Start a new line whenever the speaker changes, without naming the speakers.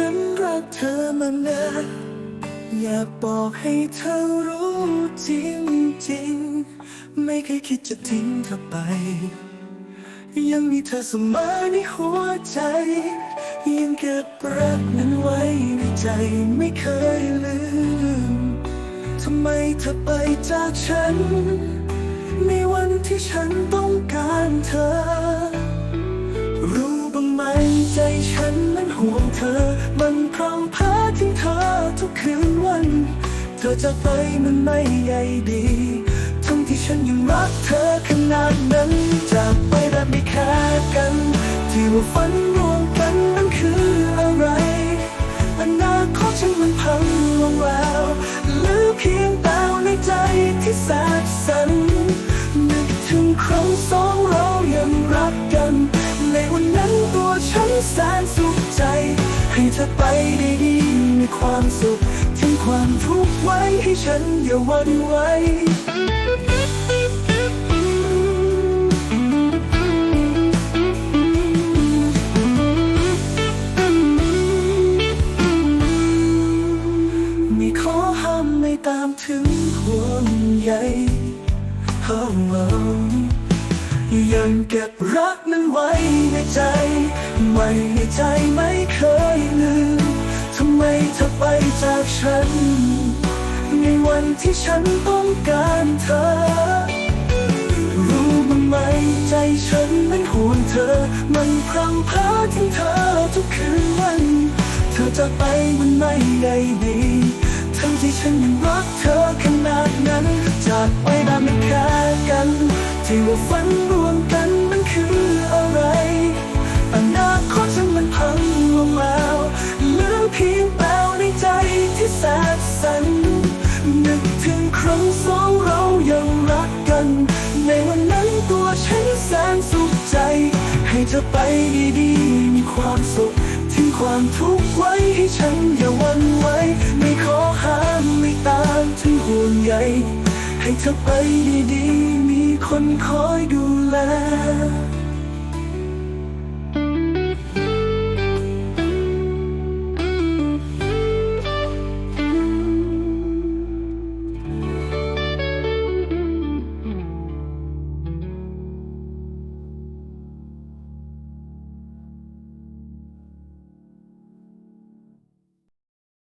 ฉันรักเธอมานานอยากบอกให้เธอรู้จริงจริง ไม่เคยคิดจะทิ้งเธอไป ยังมีเธอเสมอในหัวใจ ยังเก็บรักนั้นไว้ในใจไม่เคยลืม ทำไมเธอไปจากฉัน ในวันที่ฉันต้องการเธอ ธอจะไปมันไม่ใยดี ทั้งที่ฉันยังรักเธอขนาดนั้น จากไปแบบไม่แค่กัน ที่ว่าฝันร่วมกันนั้นคืออะไรอนาคตฉันมันพังลงแล้วหลือเพียงดาวในใจที่แสบสันนึกถึงครั้งสองเรายังรักกัน ในวันนั้นตัวฉันแสนสุขใจ ให้เธอไปได้ดีมีความสุข ความทุกข์ไว้ให้ฉันอย่าหวันไหวมีข้อห้ามไม่ตามถึงห่วงใยเฮายังเก็บรักนั้นไว้ในใจไว้ในใจไม่ ที่ฉันต้องการเธอ รู้บ้งไหมใจฉันมันห่วงเธอ มันพรำพราทิ้งเธอทุกคืนวัน เธอจะไปมันไม่ได้ดีทั้งที่ฉันยังรักเธอขนาดนั้น จากไปแบบไม่แคร์กัน ที่ว่าฝัน กถึงครั้งสองเรายังรักกัน ในวันนั้นตัวฉันแสนสุขใจ ให้เธอไปดีๆ มีความสุขทิ้งความทุกข์ไว้ให้ฉันอย่าวันไหวไม่ขอห้ามไม่ตามถึงห่วงใยให้เธอไปดีๆ มีคนคอยดูแล